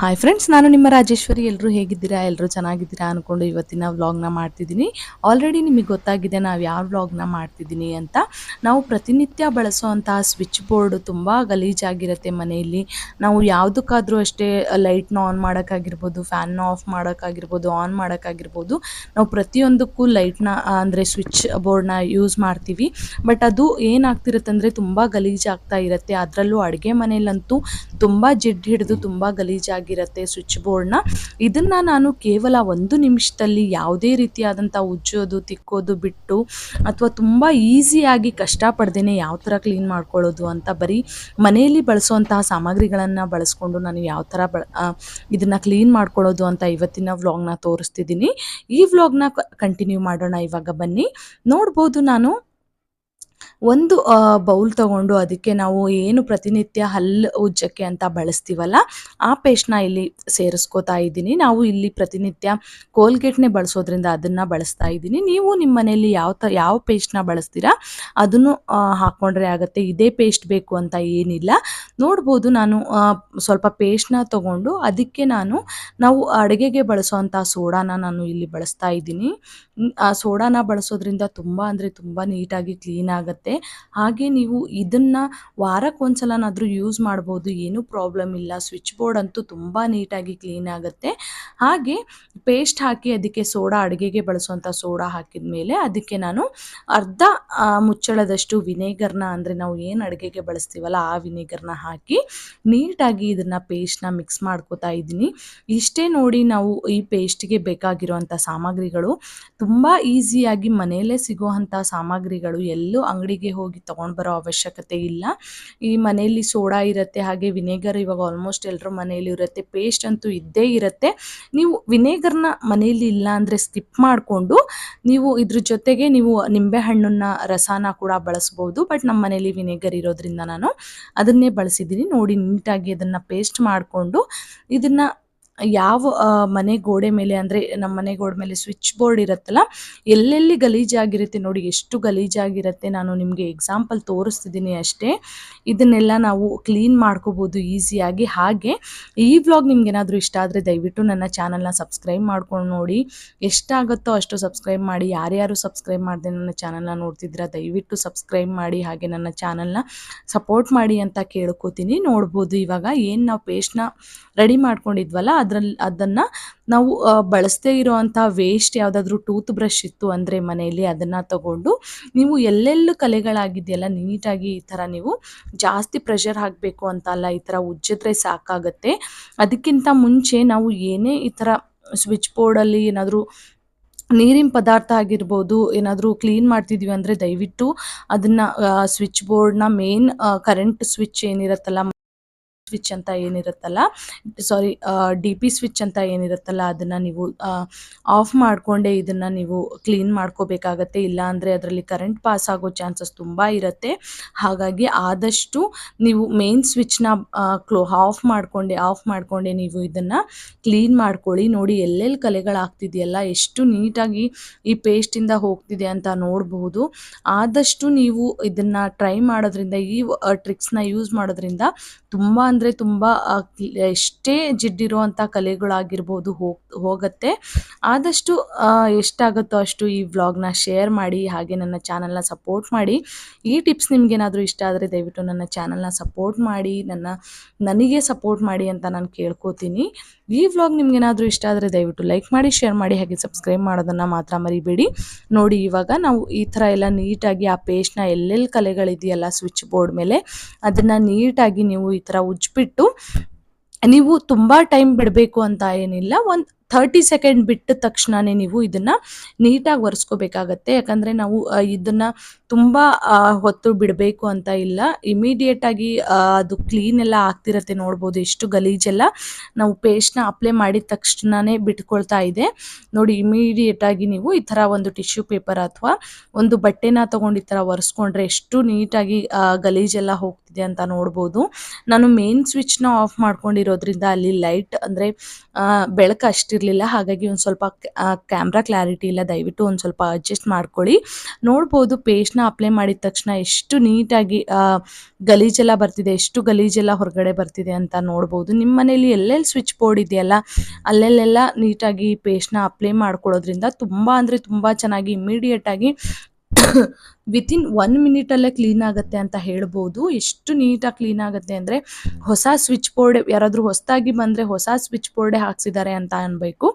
Hi friends ನಾನು ನಿಮ್ಮ ರಾಜೇಶ್ವರಿ. ಎಲ್ಲರೂ ಹೇಗಿದ್ದೀರಾ? ಎಲ್ಲರೂ ಚೆನ್ನಾಗಿದ್ದೀರಾ ಅಂದ್ಕೊಂಡು ಇವತ್ತಿನ ವ್ಲಾಗ್ನ ಮಾಡ್ತಿದ್ದೀನಿ. ಆಲ್ರೆಡಿ ನಿಮಗೆ ಗೊತ್ತಾಗಿದೆ ನಾವು ಯಾವ ವ್ಲಾಗ್ನ ಮಾಡ್ತಿದ್ದೀನಿ ಅಂತ. ನಾವು ಪ್ರತಿನಿತ್ಯ ಬಳಸುವಂತಹ ಸ್ವಿಚ್ ಬೋರ್ಡ್ ತುಂಬ ಗಲೀಜಾಗಿರುತ್ತೆ ಮನೆಯಲ್ಲಿ. ನಾವು ಯಾವುದಕ್ಕಾದರೂ ಅಷ್ಟೇ ಲೈಟ್ನ ಆನ್ ಮಾಡೋಕ್ಕಾಗಿರ್ಬೋದು ಫ್ಯಾನ್ನ ಆಫ್ ಮಾಡೋಕ್ಕಾಗಿರ್ಬೋದು ಆನ್ ಮಾಡೋಕ್ಕಾಗಿರ್ಬೋದು, ನಾವು ಪ್ರತಿಯೊಂದಕ್ಕೂ ಲೈಟ್ನ ಅಂದರೆ ಸ್ವಿಚ್ ಬೋರ್ಡ್ನ ಯೂಸ್ ಮಾಡ್ತೀವಿ. ಬಟ್ ಅದು ಏನಾಗ್ತಿರುತ್ತಂದರೆ ತುಂಬ ಗಲೀಜಾಗ್ತಾ ಇರುತ್ತೆ. ಅದರಲ್ಲೂ ಅಡುಗೆ ಮನೆಯಲ್ಲಂತೂ ತುಂಬ ಜಿಡ್ಡು ಹಿಡಿದು ತುಂಬ ಗಲೀಜಾಗಿರುತ್ತೆ ಸ್ವಿಚ್ ಬೋರ್ಡ್ನ. ಇದನ್ನ ನಾನು ಕೇವಲ ಒಂದು ನಿಮಿಷದಲ್ಲಿ ಯಾವುದೇ ರೀತಿಯಾದಂಥ ಉಜ್ಜೋದು, ತಿಕ್ಕೋದು ಬಿಟ್ಟು ಅಥವಾ ತುಂಬ ಈಸಿಯಾಗಿ ಕಷ್ಟಪಡ್ದೇನೆ ಯಾವ ಥರ ಕ್ಲೀನ್ ಮಾಡ್ಕೊಳ್ಳೋದು ಅಂತ ಬರೀ ಮನೆಯಲ್ಲಿ ಬಳಸುವಂತಹ ಸಾಮಗ್ರಿಗಳನ್ನು ಬಳಸ್ಕೊಂಡು ನಾನು ಯಾವ ಥರ ಬಳ ಇದನ್ನು ಕ್ಲೀನ್ ಮಾಡ್ಕೊಳ್ಳೋದು ಅಂತ ಇವತ್ತಿನ ವ್ಲಾಗ್ನ ತೋರಿಸ್ತಿದ್ದೀನಿ. ಈ ವ್ಲಾಗ್ನ ಕಂಟಿನ್ಯೂ ಮಾಡೋಣ ಇವಾಗ ಬನ್ನಿ. ನೋಡ್ಬೋದು ನಾನು ಒಂದು ಬೌಲ್ ತಗೊಂಡು ಅದಕ್ಕೆ ನಾವು ಏನು ಪ್ರತಿನಿತ್ಯ ಹಲ್ಲು ಉಜ್ಜಕ್ಕೆ ಅಂತ ಬಳಸ್ತೀವಲ್ಲ, ಆ ಪೇಸ್ಟ್ನ ಇಲ್ಲಿ ಸೇರಿಸ್ಕೋತಾ ಇದ್ದೀನಿ. ನಾವು ಇಲ್ಲಿ ಪ್ರತಿನಿತ್ಯ ಕೋಲ್ಗೇಟ್ನೇ ಬಳಸೋದ್ರಿಂದ ಅದನ್ನು ಬಳಸ್ತಾ ಇದ್ದೀನಿ. ನೀವು ನಿಮ್ಮ ಮನೆಯಲ್ಲಿ ಯಾವ ತ, ಯಾವ ಪೇಸ್ಟ್ನ ಬಳಸ್ತೀರಾ, ಅದನ್ನು ಹಾಕ್ಕೊಂಡ್ರೆ ಆಗುತ್ತೆ. ಇದೇ ಪೇಸ್ಟ್ ಬೇಕು ಅಂತ ಏನಿಲ್ಲ. ನೋಡ್ಬೋದು ನಾನು ಸ್ವಲ್ಪ ಪೇಸ್ಟ್ನ ತಗೊಂಡು ಅದಕ್ಕೆ ನಾನು, ನಾವು ಅಡುಗೆಗೆ ಬಳಸೋವಂಥ ಸೋಡಾನ ನಾನು ಇಲ್ಲಿ ಬಳಸ್ತಾ ಇದ್ದೀನಿ. ಆ, ಸೋಡಾನ ಬಳಸೋದ್ರಿಂದ ತುಂಬ ಅಂದರೆ ತುಂಬ ನೀಟಾಗಿ ಕ್ಲೀನ್ ಆಗುತ್ತೆ. ಹಾಗೆ ನೀವು ಇದನ್ನು ವಾರಕ್ಕೆ ಒಂದ್ಸಲನಾದರೂ ಯೂಸ್ ಮಾಡ್ಬೋದು. ಏನೂ ಪ್ರಾಬ್ಲಮ್ ಇಲ್ಲ. ಸ್ವಿಚ್ ಬೋರ್ಡ್ ಅಂತೂ ತುಂಬ ನೀಟಾಗಿ ಕ್ಲೀನ್ ಆಗುತ್ತೆ. ಹಾಗೆ ಪೇಸ್ಟ್ ಹಾಕಿ ಅದಕ್ಕೆ ಸೋಡಾ ಅಡುಗೆಗೆ ಬಳಸುವಂಥ ಸೋಡಾ ಹಾಕಿದ ಮೇಲೆ ಅದಕ್ಕೆ ನಾನು ಅರ್ಧ ಮುಚ್ಚಳದಷ್ಟು ವಿನೇಗರ್ನ ಅಂದರೆ ನಾವು ಏನು ಅಡುಗೆಗೆ ಬಳಸ್ತೀವಲ್ಲ ಆ ವಿನೇಗರ್ನ ಹಾಕಿ ನೀಟಾಗಿ ಇದನ್ನು ಪೇಸ್ಟ್ನ ಮಿಕ್ಸ್ ಮಾಡ್ಕೋತಾ ಇದ್ದೀನಿ. ಇಷ್ಟೇ ನೋಡಿ ನಾವು ಈ ಪೇಸ್ಟ್ಗೆ ಬೇಕಾಗಿರುವಂಥ ಸಾಮಗ್ರಿಗಳು. ತುಂಬ ಈಸಿಯಾಗಿ ಮನೆಯಲ್ಲೇ ಸಿಗುವಂಥ ಸಾಮಗ್ರಿಗಳು ಎಲ್ಲೂ ಅಂಗಡಿಗೆ ಹೋಗಿ ತೊಗೊಂಡು ಬರೋ ಅವಶ್ಯಕತೆ ಇಲ್ಲ. ಈ ಮನೆಯಲ್ಲಿ ಸೋಡಾ ಇರುತ್ತೆ, ಹಾಗೆ ವಿನೇಗರ್ ಇವಾಗ ಆಲ್ಮೋಸ್ಟ್ ಎಲ್ಲರ ಮನೆಯಲ್ಲಿ ಇರುತ್ತೆ ಪೇಸ್ಟ್ ಅಂತೂ ಇದ್ದೇ ಇರುತ್ತೆ. ನೀವು ವಿನೇಗರ್ನ ಮನೆಯಲ್ಲಿ ಇಲ್ಲ ಅಂದರೆ ಸ್ಕಿಪ್ ಮಾಡಿಕೊಂಡು ನೀವು ಇದ್ರ ಜೊತೆಗೆ ನೀವು ನಿಂಬೆಹಣ್ಣನ್ನ, ರಸಾನ ಕೂಡ ಬಳಸ್ಬೋದು. ಬಟ್ ನಮ್ಮ ಮನೇಲಿ ವಿನೇಗರ್ ಇರೋದ್ರಿಂದ ನಾನು ಅದನ್ನೇ ಬಳಸಿದ್ದೀನಿ. ನೋಡಿ ನೀಟಾಗಿ ಅದನ್ನು ಪೇಸ್ಟ್ ಮಾಡಿಕೊಂಡು ಇದನ್ನು ಯಾವ ಮನೆ ಗೋಡೆ ಮೇಲೆ ಅಂದರೆ ನಮ್ಮ ಮನೆ ಗೋಡೆ ಮೇಲೆ ಸ್ವಿಚ್ ಬೋರ್ಡ್ ಇರುತ್ತಲ್ಲ, ಎಲ್ಲೆಲ್ಲಿ ಗಲೀಜಾಗಿರುತ್ತೆ ನೋಡಿ, ಎಷ್ಟು ಗಲೀಜಾಗಿರುತ್ತೆ ನಾನು ನಿಮಗೆ ಎಕ್ಸಾಂಪಲ್ ತೋರಿಸ್ತಿದ್ದೀನಿ ಅಷ್ಟೇ. ಇದನ್ನೆಲ್ಲ ನಾವು ಕ್ಲೀನ್ ಮಾಡ್ಕೋಬೋದು ಈಸಿಯಾಗಿ ಹಾಗೆ ಈ ವ್ಲಾಗ್ ನಿಮ್ಗೆ ಏನಾದರೂ ಇಷ್ಟ ಆದರೆ ದಯವಿಟ್ಟು ನನ್ನ ಚಾನಲ್ನ ಸಬ್ಸ್ಕ್ರೈಬ್ ಮಾಡ್ಕೊಂಡು ನೋಡಿ. ಎಷ್ಟಾಗುತ್ತೋ ಅಷ್ಟು ಸಬ್ಸ್ಕ್ರೈಬ್ ಮಾಡಿ. ಯಾರ್ಯಾರು ಸಬ್ಸ್ಕ್ರೈಬ್ ಮಾಡಿದೆ ನನ್ನ ಚಾನಲ್ನ ನೋಡ್ತಿದ್ದೀರಾ, ದಯವಿಟ್ಟು ಸಬ್ಸ್ಕ್ರೈಬ್ ಮಾಡಿ. ಹಾಗೆ ನನ್ನ ಚಾನಲ್ನ ಸಪೋರ್ಟ್ ಮಾಡಿ ಅಂತ ಕೇಳ್ಕೋತೀನಿ. ನೋಡ್ಬೋದು ಇವಾಗ ಏನು ನಾವು ಪೇಸ್ಟ್ನ ರೆಡಿ ಮಾಡ್ಕೊಂಡಿದ್ವಲ್ಲ ಅದ್ರಲ್ಲಿ ಅದನ್ನು ನಾವು ಬಳಸದೇ ಇರೋವಂಥ ವೇಸ್ಟ್ ಯಾವುದಾದ್ರೂ ಟೂತ್ ಬ್ರಷ್ ಇತ್ತು ಅಂದರೆ ಮನೆಯಲ್ಲಿ ಅದನ್ನು ತಗೊಂಡು ನೀವು ಎಲ್ಲೆಲ್ಲ ಕಲೆಗಳಾಗಿದೆಯಲ್ಲ, ನೀಟಾಗಿ ಈ ಥರ ನೀವು ಜಾಸ್ತಿ ಪ್ರೆಷರ್ ಹಾಕಬೇಕು ಅಂತ ಅಲ್ಲ ಈ ಥರ ಉಜ್ಜಿದ್ರೆ ಸಾಕಾಗತ್ತೆ. ಅದಕ್ಕಿಂತ ಮುಂಚೆ ನಾವು ಏನೇ ಈ ಥರ ಸ್ವಿಚ್ ಬೋರ್ಡಲ್ಲಿ ಏನಾದರೂ ನೀರಿನ ಪದಾರ್ಥ ಆಗಿರ್ಬೋದು, ಏನಾದರೂ ಕ್ಲೀನ್ ಮಾಡ್ತಿದ್ವಿ ಅಂದರೆ ದಯವಿಟ್ಟು ಅದನ್ನು ಸ್ವಿಚ್ ಬೋರ್ಡ್ನ ಮೇನ್ ಕರೆಂಟ್ ಸ್ವಿಚ್ ಏನಿರುತ್ತಲ್ಲ ಸ್ವಿಚ್ ಅಂತ ಏನಿರುತ್ತಲ್ಲ ಸಾರಿ ಡಿ ಪಿ ಸ್ವಿಚ್ ಅಂತ ಏನಿರುತ್ತಲ್ಲ, ಅದನ್ನು ನೀವು ಆಫ್ ಮಾಡಿಕೊಂಡೇ ಇದನ್ನು ನೀವು ಕ್ಲೀನ್ ಮಾಡ್ಕೋಬೇಕಾಗತ್ತೆ. ಇಲ್ಲಾಂದರೆ ಅದರಲ್ಲಿ ಕರೆಂಟ್ ಪಾಸ್ ಆಗೋ ಚಾನ್ಸಸ್ ತುಂಬ ಇರುತ್ತೆ. ಹಾಗಾಗಿ ಆದಷ್ಟು ನೀವು ಮೇನ್ ಸ್ವಿಚ್ನ ಕ್ಲೋ ಆಫ್ ಮಾಡಿಕೊಂಡೆ ಆಫ್ ಮಾಡಿಕೊಂಡೆ ನೀವು ಇದನ್ನು ಕ್ಲೀನ್ ಮಾಡ್ಕೊಳ್ಳಿ. ನೋಡಿ ಎಲ್ಲೆಲ್ಲಿ ಕಲೆಗಳಾಗ್ತಿದೆಯಲ್ಲ, ಎಷ್ಟು ನೀಟಾಗಿ ಈ ಪೇಸ್ಟಿಂದ ಹೋಗ್ತಿದೆ ಅಂತ ನೋಡಬಹುದು ಆದಷ್ಟು ನೀವು ಇದನ್ನು ಟ್ರೈ ಮಾಡೋದ್ರಿಂದ, ಈ ಟ್ರಿಕ್ಸ್ನ ಯೂಸ್ ಮಾಡೋದ್ರಿಂದ ತುಂಬ ಅಂದರೆ ತುಂಬ ಎಷ್ಟೇ ಜಿಡ್ಡಿರುವಂಥ ಕಲೆಗಳಾಗಿರ್ಬೋದು ಹೋಗ್, ಹೋಗುತ್ತೆ. ಆದಷ್ಟು ಎಷ್ಟಾಗುತ್ತೋ ಅಷ್ಟು ಈ ವ್ಲಾಗ್ನ ಶೇರ್ ಮಾಡಿ, ಹಾಗೆ ನನ್ನ ಚಾನಲ್ನ ಸಪೋರ್ಟ್ ಮಾಡಿ. ಈ ಟಿಪ್ಸ್ ನಿಮಗೇನಾದರೂ ಇಷ್ಟ ಆದರೆ ದಯವಿಟ್ಟು ನನ್ನ ಚಾನಲ್ನ ಸಪೋರ್ಟ್ ಮಾಡಿ, ನನ್ನ, ನನಗೆ ಸಪೋರ್ಟ್ ಮಾಡಿ ಅಂತ ನಾನು ಕೇಳ್ಕೊತೀನಿ. ಈ ವ್ಲಾಗ್ ನಿಮಗೇನಾದರೂ ಇಷ್ಟ ಆದರೆ ದಯವಿಟ್ಟು ಲೈಕ್ ಮಾಡಿ, ಶೇರ್ ಮಾಡಿ, ಹಾಗೆ ಸಬ್ಸ್ಕ್ರೈಬ್ ಮಾಡೋದನ್ನು ಮಾತ್ರ ಮರಿಬೇಡಿ. ನೋಡಿ, ಇವಾಗ ನಾವು ಈ ಥರ ಎಲ್ಲ ನೀಟಾಗಿ ಆ ಪೇಸ್ಟ್ನ ಎಲ್ಲೆಲ್ಲಿ ಕಲೆಗಳಿದೆಯಲ್ಲ, ಸ್ವಿಚ್ ಬೋರ್ಡ್ ಮೇಲೆ, ಅದನ್ನು ನೀಟಾಗಿ ನೀವು ಈ ಥರ ಉಜ್ಬಿಟ್ಟು ನೀವು ತುಂಬಾ ಟೈಮ್ ಬಿಡಬೇಕು ಅಂತ ಏನಿಲ್ಲ ಒಂದು ಥರ್ಟಿ ಸೆಕೆಂಡ್ ಬಿಟ್ಟ ತಕ್ಷಣವೇ ನೀವು ಇದನ್ನು ನೀಟಾಗಿ ಒರೆಸ್ಕೋಬೇಕಾಗತ್ತೆ. ಯಾಕಂದರೆ ನಾವು ಇದನ್ನು ತುಂಬ ಹೊತ್ತು ಬಿಡಬೇಕು ಅಂತ ಇಲ್ಲ. ಇಮಿಡಿಯೇಟಾಗಿ ಅದು ಕ್ಲೀನ್ ಎಲ್ಲ ಆಗ್ತಿರತ್ತೆ ನೋಡ್ಬೋದು. ಎಷ್ಟು ಗಲೀಜೆಲ್ಲ ನಾವು ಪೇಸ್ಟ್ನ ಅಪ್ಲೈ ಮಾಡಿದ ತಕ್ಷಣವೇ ಬಿಟ್ಕೊಳ್ತಾ ಇದೆ. ನೋಡಿ ಇಮಿಡಿಯೇಟಾಗಿ ನೀವು ಈ ಥರ ಒಂದು ಟಿಶ್ಯೂ ಪೇಪರ್ ಅಥವಾ ಒಂದು ಬಟ್ಟೆನ ತೊಗೊಂಡು ಈ ಥರ ಒರೆಸ್ಕೊಂಡ್ರೆ ಎಷ್ಟು ನೀಟಾಗಿ ಗಲೀಜೆಲ್ಲ ಹೋಗ್ತಿದೆ ಅಂತ ನೋಡ್ಬೋದು. ನಾನು ಮೇನ್ ಸ್ವಿಚ್ನ ಆಫ್ ಮಾಡ್ಕೊಂಡಿರೋದ್ರಿಂದ ಅಲ್ಲಿ ಲೈಟ್ ಅಂದರೆ ಬೆಳಕು ಅಷ್ಟಿರಲಿಲ್ಲ ಹಾಗಾಗಿ ಒಂದು ಸ್ವಲ್ಪ ಕ್ಯಾಮ್ರಾ ಕ್ಲಾರಿಟಿ ಇಲ್ಲ. ದಯವಿಟ್ಟು ಒಂದು ಸ್ವಲ್ಪ ಅಡ್ಜಸ್ಟ್ ಮಾಡ್ಕೊಳ್ಳಿ. ನೋಡ್ಬೋದು ಪೇಸ್ಟ್ನ ಅಪ್ಲೈ ಮಾಡಿದ ತಕ್ಷಣ ಎಷ್ಟು ನೀಟಾಗಿ ಗಲೀಜೆಲ್ಲ ಬರ್ತಿದೆ, ಎಷ್ಟು ಗಲೀಜೆಲ್ಲ ಹೊರಗಡೆ ಬರ್ತಿದೆ ಅಂತ ನೋಡ್ಬೋದು. ನಿಮ್ಮ ಮನೇಲಿ ಎಲ್ಲೆಲ್ಲಿ ಸ್ವಿಚ್ ಬೋರ್ಡ್ ಇದೆಯಲ್ಲ, ಅಲ್ಲೆಲ್ಲೆಲ್ಲ ನೀಟಾಗಿ ಪೇಸ್ಟ್ನ ಅಪ್ಲೈ ಮಾಡ್ಕೊಳ್ಳೋದ್ರಿಂದ ತುಂಬ ಅಂದರೆ ತುಂಬ ಚೆನ್ನಾಗಿ ಇಮಿಡಿಯೇಟಾಗಿ ವಿತಿನ್ ಒನ್ ಮಿನಿಟಲ್ಲೇ ಕ್ಲೀನ್ ಆಗುತ್ತೆ ಅಂತ ಹೇಳ್ಬೋದು. ಎಷ್ಟು ನೀಟಾಗಿ ಕ್ಲೀನ್ ಆಗುತ್ತೆ ಅಂದರೆ ಹೊಸ ಸ್ವಿಚ್ ಬೋರ್ಡ್ ಯಾರಾದರೂ ಹೊಸದಾಗಿ ಬಂದರೆ ಹೊಸ ಸ್ವಿಚ್ ಬೋರ್ಡೇ ಹಾಕ್ಸಿದ್ದಾರೆ ಅಂತ ಅನ್ಬೇಕು.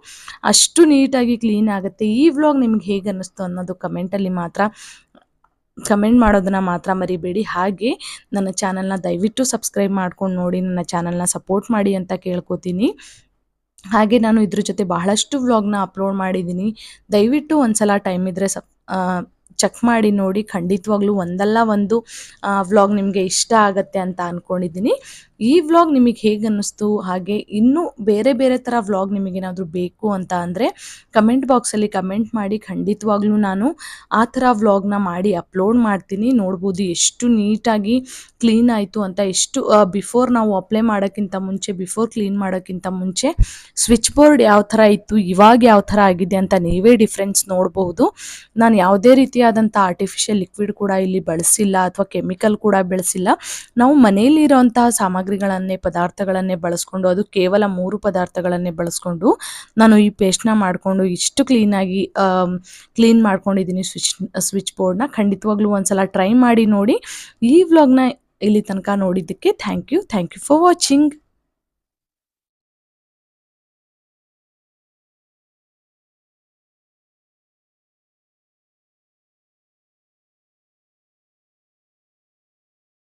ಅಷ್ಟು ನೀಟಾಗಿ ಕ್ಲೀನ್ ಆಗುತ್ತೆ. ಈ ವ್ಲಾಗ್ ನಿಮ್ಗೆ ಹೇಗೆ ಅನ್ನಿಸ್ತು ಅನ್ನೋದು ಕಮೆಂಟಲ್ಲಿ ಮಾತ್ರ ಕಮೆಂಟ್ ಮಾಡೋದನ್ನ ಮಾತ್ರ ಮರಿಬೇಡಿ. ಹಾಗೆ ನನ್ನ ಚಾನಲ್ನ ದಯವಿಟ್ಟು ಸಬ್ಸ್ಕ್ರೈಬ್ ಮಾಡ್ಕೊಂಡು ನೋಡಿ, ನನ್ನ ಚಾನಲ್ನ ಸಪೋರ್ಟ್ ಮಾಡಿ ಅಂತ ಕೇಳ್ಕೊತೀನಿ. ಹಾಗೆ ನಾನು ಇದ್ರ ಜೊತೆ ಬಹಳಷ್ಟು ವ್ಲಾಗ್ನ ಅಪ್ಲೋಡ್ ಮಾಡಿದ್ದೀನಿ. ದಯವಿಟ್ಟು ಒಂದ್ಸಲ ಟೈಮ್ ಇದ್ದರೆ ಸಪ್ ಚೆಕ್ ಮಾಡಿ ನೋಡಿ ಖಂಡಿತವಾಗ್ಲೂ ಒಂದಲ್ಲ ಒಂದು ವ್ಲಾಗ್ ನಿಮಗೆ ಇಷ್ಟ ಆಗುತ್ತೆ ಅಂತ ಅಂದ್ಕೊಂಡಿದ್ದೀನಿ ಈ ವ್ಲಾಗ್ ನಿಮಗೆ ಹೇಗೆ ಅನ್ನಿಸ್ತು? ಹಾಗೆ ಇನ್ನೂ ಬೇರೆ ಬೇರೆ ಥರ ವ್ಲಾಗ್ ನಿಮಗೇನಾದರೂ ಬೇಕು ಅಂತ ಅಂದರೆ ಕಮೆಂಟ್ ಬಾಕ್ಸಲ್ಲಿ ಕಮೆಂಟ್ ಮಾಡಿ ಖಂಡಿತವಾಗ್ಲೂ ನಾನು ಆ ಥರ ವ್ಲಾಗ್ನ ಮಾಡಿ ಅಪ್ಲೋಡ್ ಮಾಡ್ತೀನಿ. ನೋಡ್ಬೋದು ಎಷ್ಟು ನೀಟಾಗಿ ಕ್ಲೀನ್ ಆಯಿತು ಅಂತ, ಎಷ್ಟು ಬಿಫೋರ್ ನಾವು ಅಪ್ಲೈ ಮಾಡೋಕ್ಕಿಂತ ಮುಂಚೆ ಬಿಫೋರ್ ಕ್ಲೀನ್ ಮಾಡೋಕ್ಕಿಂತ ಮುಂಚೆ ಸ್ವಿಚ್ ಬೋರ್ಡ್ ಯಾವ ಥರ ಇತ್ತು, ಇವಾಗ ಯಾವ ಥರ ಆಗಿದೆ ಅಂತ ನೀವೇ ಡಿಫ್ರೆನ್ಸ್ ನೋಡಬಹುದು ನಾನು ಯಾವುದೇ ರೀತಿಯಾದಂಥ ಆರ್ಟಿಫಿಷಿಯಲ್ ಲಿಕ್ವಿಡ್ ಕೂಡ ಇಲ್ಲಿ ಬಳಸಿಲ್ಲ ಅಥವಾ ಕೆಮಿಕಲ್ ಕೂಡ ಬೆಳೆಸಿಲ್ಲ. ನಾವು ಮನೆಯಲ್ಲಿರೋಂತಹ ಸಾಮಗ್ರಿಗಳನ್ನೇ, ಪದಾರ್ಥಗಳನ್ನೇ ಬಳಸ್ಕೊಂಡು, ಅದು ಕೇವಲ ಮೂರು ಪದಾರ್ಥಗಳನ್ನೇ ಬಳಸ್ಕೊಂಡು ನಾನು ಈ ಪೇಸ್ಟ್ನ ಮಾಡಿಕೊಂಡು ಇಷ್ಟು ಕ್ಲೀನಾಗಿ ಕ್ಲೀನ್ ಮಾಡ್ಕೊಂಡಿದ್ದೀನಿ ಸ್ವಿಚ್ ಸ್ವಿಚ್ ಬೋರ್ಡ್ನ ಖಂಡಿತವಾಗ್ಲೂ ಒಂದ್ಸಲ ಟ್ರೈ ಮಾಡಿ ನೋಡಿ ಈ ವ್ಲಾಗ್ನ ಇಲ್ಲಿ ತನಕ ನೋಡಿದ್ದಕ್ಕೆ thank you thank you for watching